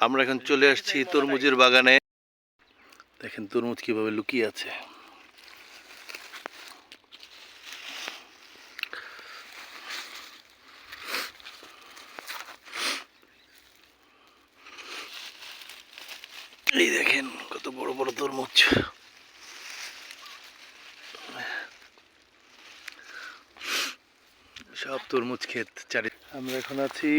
আমরা এখন চলে আসছি তরমুজের বাগানে। দেখেন তরমুজ কীভাবে লুকিয়ে আছে। এই দেখেন কত বড় বড় তরমুজ। সব তরমুজ ক্ষেত চারি আমরা এখন আছি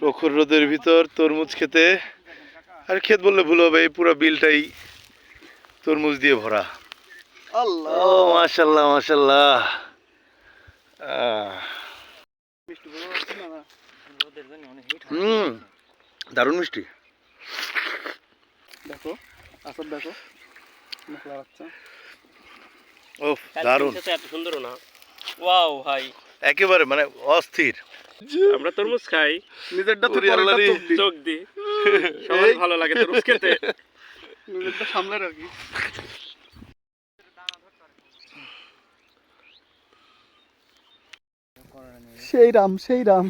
প্রখর রোদের ভিতর তরমুজ খেতে আর ক্ষেত বললে ভুল হবে এই পুরো বিলটাই তরমুজ দিয়ে ভরা। আল্লাহ। ও মাশাল্লাহ মাশাল্লাহ হুম দারুণ মিষ্টি। দেখো আসর দেখো ও দারুণ। এত সুন্দর না। ওয়াও ভাই একেবারে মানে অস্থির। আমরা তরমুজ খাই। নিজেরটা তো ওরে আল্লাহ রে। পরেরটা চোখ দি। সবার ভালো লাগে তরমুজ খেতে। নিজেরটা সামলে রাখি সেই রাম সেই রাম।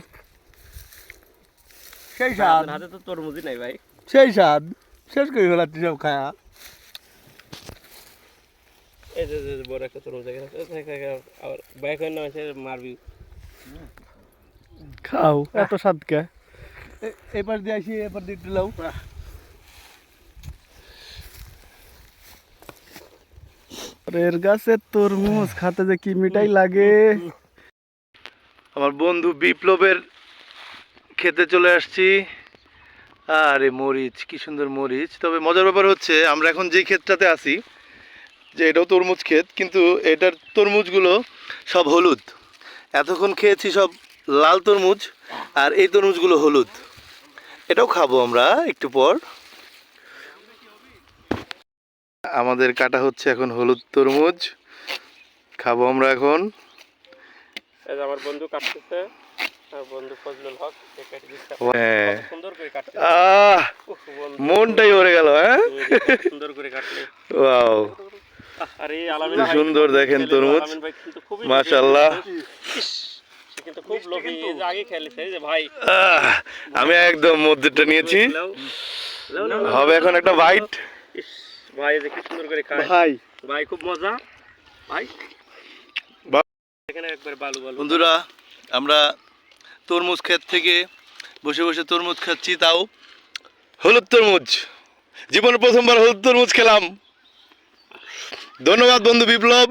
সেই স্বাদ। হাতে তো তরমুজই নাই ভাই। সেই স্বাদ। শেষ করে ফেলাচ্ছি সব খায়া। এই যে বড় একটা তরমুজ আবার বাইক হয়ে মারবি। খাও এত স্বাদ কে? এবার দিয়ে আসি এবার দিয়ে দিলাও এর গাছের তরমুজ খাতে যে কি মিঠাই লাগে। আমার বন্ধু বিপ্লবের খেতে চলে আসছি। আরে মরিচ কি সুন্দর মরিচ। তবে মজার ব্যাপার হচ্ছে আমরা এখন যে ক্ষেতটাতে আছি যে এটাও তরমুজ ক্ষেত কিন্তু এটার তরমুজগুলো সব হলুদ। এতক্ষণ খেয়েছি সব লাল তরমুজ আর এই তরমুজগুলো হলুদ। এটাও খাব আমরা একটু পর। আমাদের কাটা হচ্ছে এখন হলুদ তরমুজ। খাব আমরা এখন। আমার বন্ধু কাটতেছে। হ্যাঁ। মনটাই ভরে গেল হ্যাঁ? সুন্দর দেখেন তরমুজ। আলামিন ভাই কিন্তু খুবই মাশাআল্লাহ। ইস, সে কিন্তু। খুব লোভী যে আগে খেলেছে যে ভাই। আমি একদম মধ্যেটা নিয়েছি। হবে এখন একটা বাইট ভাই যে কি সুন্দর করে খায়। ভাই। ভাই খুব মজা। ভাই। এখানে একবার বালু বালু। বন্ধুরা আমরা তরমুজ ক্ষেত থেকে বসে বসে তরমুজ খাচ্ছি তাও হলুদ তরমুজ। জীবনে প্রথমবার হলুদ তরমুজ খেলাম। ধন্যবাদ বন্ধু বিপ্লব।